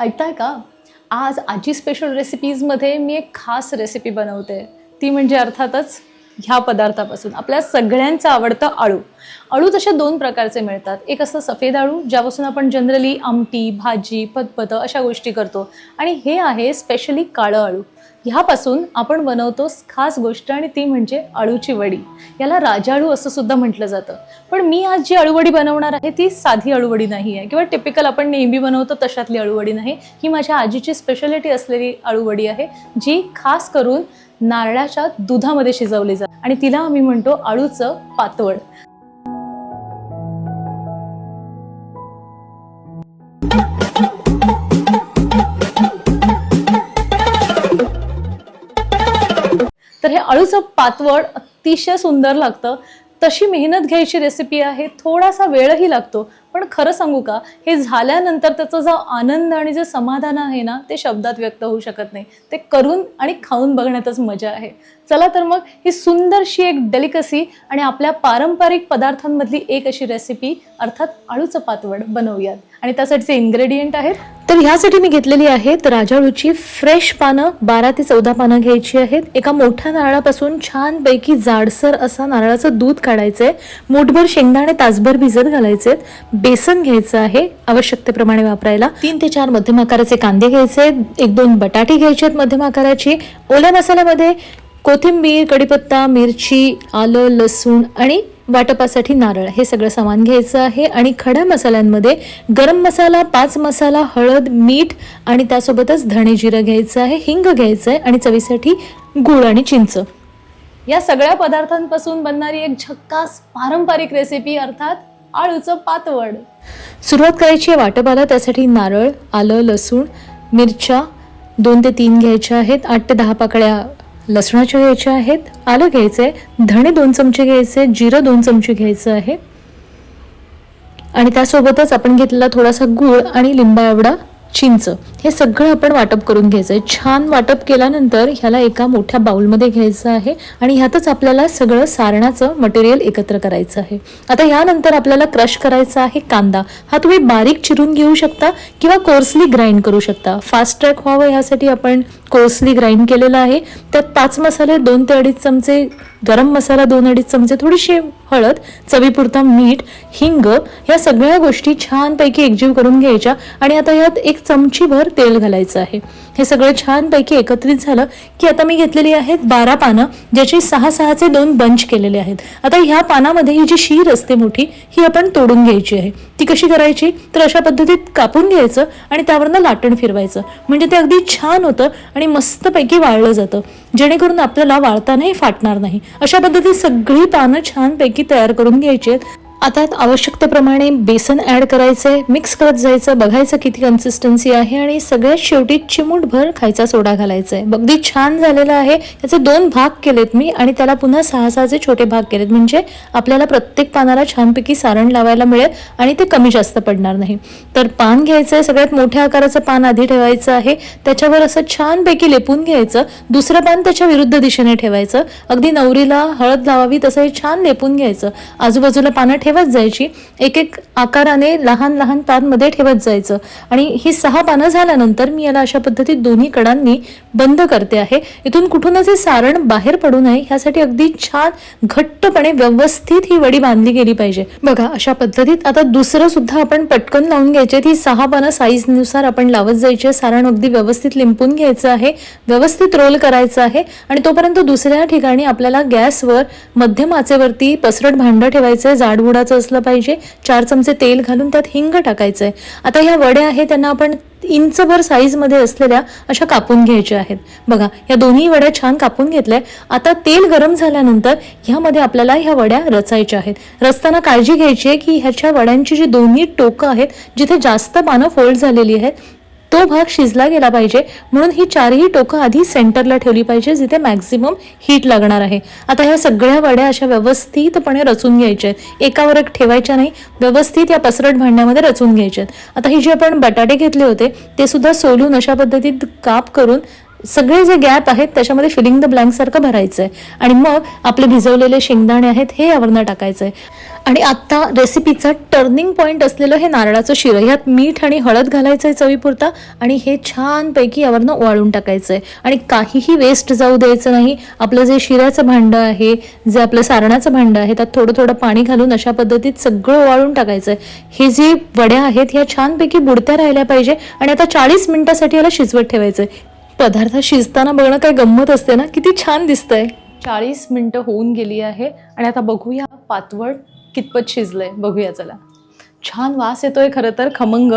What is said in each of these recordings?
ऐकताय का? आज आजी स्पेशल रेसिपीजमध्ये मी एक खास रेसिपी बनवते. ती म्हणजे अर्थातच ह्या पदार्थापासून. आपल्या सगळ्यांचं आवडतं आळू अळू तशा दोन प्रकारचे मिळतात. एक असतं सफेद आळू ज्यापासून आपण जनरली आमटी भाजी पतपतं अशा गोष्टी करतो. आणि हे आहे स्पेशली काळं आळू ह्यापासून आपण बनवतो खास गोष्ट आणि ती म्हणजे अळूची वडी. याला राजाळू असं सुद्धा म्हटलं जातं. पण मी आज जी अळूवडी बनवणार आहे ती साधी अळूवडी नाही आहे. किंवा टिपिकल आपण नेहमी बनवतो तशातली अळूवडी नाही. ही माझ्या आजीची स्पेशालिटी असलेली अळूवडी आहे जी खास करून नारळाच्या दुधामध्ये शिजवली जाते आणि तिला आम्ही म्हणतो अळूचं पातवड तर हे अळूचं पातवड अतिशय सुंदर लागतं. तशी मेहनत घ्यायची रेसिपी आहे थोडासा वेळही लागतो. पण खरं सांगू का हे झाल्यानंतर त्याचा जो आनंद आणि जे समाधान आहे ना ते शब्दात व्यक्त होऊ शकत नाही. ते करून आणि खाऊन बघण्यातच मजा आहे. चला तर मग ही सुंदरशी एक डेलिकसी आणि आपल्या पारंपरिक पदार्थांमधली एक अशी रेसिपी अर्थात अळूचं पातवड बनवूयात. आणि त्यासाठीचे इन्ग्रेडियंट आहेत तर ह्यासाठी मी घेतलेली आहेत राजाळूची फ्रेश पानं बारा ते चौदा पानं घ्यायची आहेत. एका मोठ्या नारळापासून छानपैकी जाडसर असा नारळाचं दूध काढायचं आहे मोठभर शेंगदाणे तासभर भिजत घालायचे बेसन घ्यायचं आहे आवश्यकतेप्रमाणे वापरायला. तीन ते चार मध्यम आकाराचे कांदे घ्यायचे आहेत. एक दोन बटाटे घ्यायचे आहेत मध्यम आकाराची. ओल्या मसाल्यामध्ये कोथिंबीर कढीपत्ता मिरची आलं लसूण आणि वाटपासाठी नारळ. हे सगळं सामान घ्यायचं आहे आणि खड्या मसाल्यांमध्ये गरम मसाला पाच मसाला हळद मीठ आणि त्यासोबतच धणे जिरं घ्यायचं आहे हिंग घ्यायचं आहे आणि चवीसाठी गूळ आणि चिंच. या सगळ्या पदार्थांपासून बनणारी एक झक्कास पारंपरिक रेसिपी अर्थात आळूचं पातवड. सुरुवात करायची आहे वाटपाला त्यासाठी नारळ आलं लसूण मिरच्या दोन ते तीन घ्यायच्या आहेत आठ ते दहा पाकळ्या लसणाच्या घ्यायचे आहेत आलं घ्यायचं आहे धणे दोन चमचे घ्यायचे जिरं दोन चमचे घ्यायचं आहे. आणि त्यासोबतच आपण घेतलेला थोडासा गूळ आणि लिंबा एवढा चिंच. हे सगळं आपण वाटप करून घ्यायचं आहे. छान वाटप केल्यानंतर ह्याला एका मोठ्या बाउलमध्ये घ्यायचं आहे आणि ह्यातच आपल्याला सगळं सारणाचं मटेरियल एकत्र करायचं आहे. आता यानंतर आपल्याला क्रश करायचा आहे कांदा. हा तुम्ही बारीक चिरून घेऊ शकता किंवा कोर्सली ग्राइंड करू शकता. फास्ट ट्रॅक व्हावं ह्यासाठी आपण कोर्सली ग्राइंड केलेलं आहे. त्यात पाच मसाले दोन ते अडीच चमचे गरम मसाला दोन अडीच चमचे थोडीशी हळद चवीपुरता मीठ हिंग ह्या सगळ्या गोष्टी छानपैकी एकजीव करून घ्यायच्या. आणि आता ह्यात एक चमचीभर तेल घालायचं आहे. हे सगळं छानपैकी एकत्रित झालं की आता मी घेतलेली आहेत बारा पानं ज्याची सहा सहाचे दोन बंच केलेले आहेत. आता ह्या पानामध्ये ही जी शीर असते मोठी ही आपण तोडून घ्यायची आहे. ती कशी करायची? तर अशा पद्धतीत कापून घ्यायचं आणि त्यावरनं लाटण फिरवायचं. म्हणजे ते अगदी छान होतं आणि मस्तपैकी वाळलं जातं. जेणेकरून आपल्याला वाळतानाही फाटणार नाही. अशा पद्धतीत सगळी पानं छानपैकी तयार करून घ्यायची आहेत. आता आवश्यकतेप्रमाणे बेसन ॲड करायचंय मिक्स करत जायचं बघायचं किती कन्सिस्टन्सी आहे आणि सगळ्यात शेवटी चिमूटभर खायचा सोडा घालायचा आहे अगदी छान झालेला आहे. याचे दोन भाग केलेत मी आणि त्याला पुन्हा सहा सहाचे छोटे भाग केलेत. म्हणजे आपल्याला प्रत्येक पानाला छानपैकी सारण लावायला मिळेल आणि ते कमी जास्त पडणार नाही. तर पान घ्यायचं आहे सगळ्यात मोठ्या आकाराचं पान आधी ठेवायचं आहे. त्याच्यावर असं छानपैकी लेपून घ्यायचं. दुसरं पान त्याच्या विरुद्ध दिशेने ठेवायचं. अगदी नवरीला हळद लावावी तसं हे छान लेपून घ्यायचं. आजूबाजूला पानं ठेवत जायची. एक एक आकाराने लहान लहान तारमध्ये ठेवत जायचं. आणि ही सहा पानं झाल्यानंतर मी याला अशा पद्धतीत दोन्ही कडांनी बंद करते आहे. इथून कुठूनच हे सारण बाहेर पडू नये. ह्यासाठी अगदी छान घट्टपणे व्यवस्थित ही वडी बांधली गेली पाहिजे. बघा अशा पद्धतीत आता दुसरं सुद्धा आपण पटकन लावून घ्यायचे ही सहा पानं साईजनुसार आपण लावत जायचे सारण अगदी व्यवस्थित लिंपून घ्यायचं आहे. व्यवस्थित रोल करायचं आहे. आणि तोपर्यंत दुसऱ्या ठिकाणी आपल्याला गॅसवर मध्यम आचेवरती पसरट भांडं ठेवायचं आहे. जाडबुडाचं असलं पाहिजे. चार चमचे तेल घालून त्यात हिंग टाकायचं आहे आता ह्या वड्या आहेत त्यांना आपण इंचभर साईजमध्ये असलेल्या अशा कापून घ्यायच्या आहेत. बघा या दोन्ही वड्या छान कापून घेतल्या आता तेल गरम झाल्यानंतर ह्यामध्ये आपल्याला ह्या वड्या रचायच्या आहेत. रचताना काळजी घ्यायची आहे की ह्याच्या वड्यांची जी दोन्ही टोकं आहेत जिथे जास्त पानं फोल्ड झालेली आहेत तो भाग शिजला गेला पाहिजे म्हणून ही चारही टोकं आधी सेंटरला ठेवली पाहिजे जिथे मॅक्झिमम हीट लागणार आहे. आता ह्या सगळ्या वड्या अशा व्यवस्थितपणे रचून घ्यायच्या आहेत. एकावर एक ठेवायच्या नाही व्यवस्थित या पसरट भांड्यामध्ये रचून घ्यायच्या आहेत. आता ही जे आपण बटाटे घेतले होते ते सुद्धा सोलून अशा पद्धतीत काप करून सगळे जे गॅप आहेत त्याच्यामध्ये फिलिंग द ब्लँक सारखं भरायचं आहे आणि मग आपले भिजवलेले शेंगदाणे आहेत हे यावरनं टाकायचं आहे आणि आता रेसिपीचा टर्निंग पॉईंट असलेलं हे नारळाचं शिरं ह्यात मीठ आणि हळद घालायचं आहे चवीपुरता आणि हे छानपैकी यावरनं वाळून टाकायचं आहे आणि काहीही वेस्ट जाऊ द्यायचं नाही. आपलं जे शिऱ्याचं भांडं आहे जे आपलं सारणाचं भांडं आहे त्यात थोडं थोडं पाणी घालून अशा पद्धतीत सगळं वाळून टाकायचं आहे हे जे वड्या आहेत ह्या छानपैकी बुडत्या राहिल्या पाहिजे आणि आता चाळीस मिनिटासाठी याला शिजवत ठेवायचं आहे पदार्थ शिजताना बघणं काय गंमत असते ना? किती छान दिसतंय. चाळीस मिनिटं होऊन गेली आहे आणि आता बघूया पातवड कितपत शिजलंय. बघूया चला. छान वास येतोय खरं तर खमंग.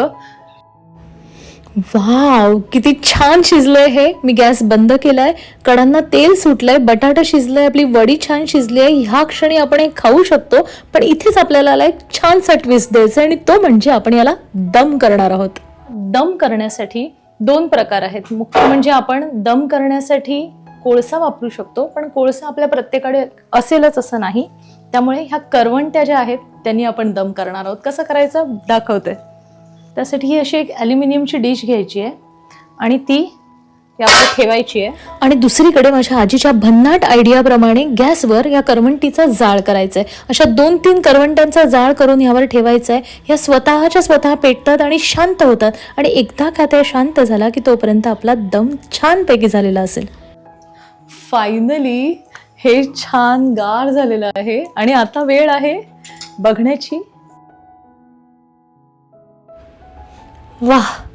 वाव किती छान शिजलंय हे. मी गॅस बंद केलाय. कडांना तेल सुटलंय बटाटा शिजलंय आपली वडी छान शिजली आहे ह्या क्षणी आपण हे खाऊ शकतो पण इथेच आपल्याला याला एक छानसा ट्विस्ट द्यायचा आणि तो म्हणजे आपण याला दम करणार आहोत. दम करण्यासाठी दोन प्रकार आहेत. मुख्य म्हणजे आपण दम करण्यासाठी कोळसा वापरू शकतो पण कोळसा आपल्या प्रत्येकाकडे असेलच असं नाही. त्यामुळे ह्या करवंट्या ज्या आहेत त्यांनी आपण दम करणार आहोत. कसं करायचं? दाखवते. त्यासाठी ही अशी एक ॲल्युमिनियमची डिश घ्यायची आहे. आणि ती यावर ठेवायची आहे. आणि दुसरीकडे माझ्या आजीच्या भन्नाट आयडियाप्रमाणे गॅसवर या करवंटीचा जाळ करायचा आहे अशा दोन तीन करवंट्यांचा जाळ करून यावर ठेवायचा आहे ह्या स्वतःच्या स्वतः पेटतात आणि शांत होतात. आणि एकदा का त्या शांत झाला की तोपर्यंत आपला दम छानपैकी झालेला असेल. फायनली हे छान गार झालेलं आहे. आणि आता वेळ आहे बघण्याची. वाह!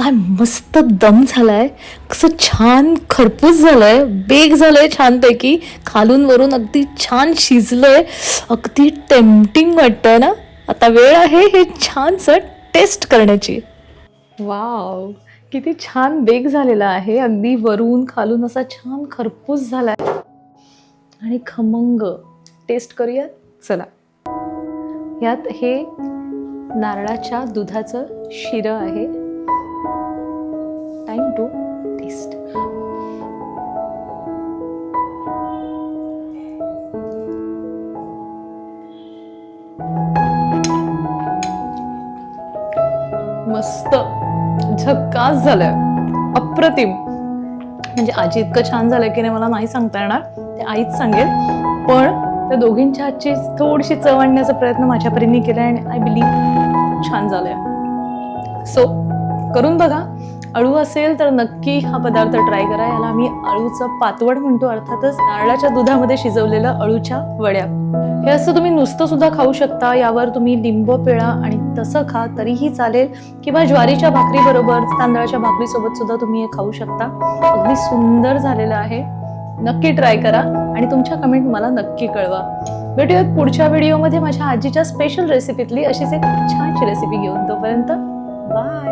काय मस्त दम झालाय. कसं छान खरपूस झालंय. बेग झालंय छानपैकी. खालून वरून अगदी छान शिजलंय. अगदी टेम्पटिंग वाटतंय ना? आता वेळ आहे हे छानसं टेस्ट करण्याची. वाव किती छान बेक झालेला आहे. अगदी वरून खालून असा छान खरपूस झालाय. आणि खमंग. टेस्ट करूया? चला. यात हे नारळाच्या दुधाचं शिरं आहे. Time to taste. मस्त. झक्कास झालंय. अप्रतिम. म्हणजे आजी इतकं छान झालंय की नाही मला नाही सांगता येणार. ते आईच सांगेल. पण त्या दोघींच्या हातची थोडीशी चव आणण्याचा प्रयत्न माझ्या परीने केलाय आणि आय बिलीव्ह छान झालंय. सो करून बघा. अळू असेल तर नक्की हा पदार्थ ट्राय करा. याला आम्ही अळूचं पातवड म्हणतो अर्थातच नारळाच्या दुधामध्ये शिजवलेलं अळूच्या वड्या. हे असं तुम्ही नुसतं सुद्धा खाऊ शकता. यावर तुम्ही लिंब पिळा आणि तसं खा तरीही चालेल. किंवा ज्वारीच्या भाकरीबरोबर तांदळाच्या भाकरीसोबत सुद्धा तुम्ही हे खाऊ शकता. अगदी सुंदर झालेलं आहे. नक्की ट्राय करा आणि तुमच्या कमेंट मला नक्की कळवा. भेटूयात पुढच्या व्हिडिओमध्ये माझ्या आजीच्या स्पेशल रेसिपीतली अशीच एक छानशी रेसिपी घेऊन. तोपर्यंत बाय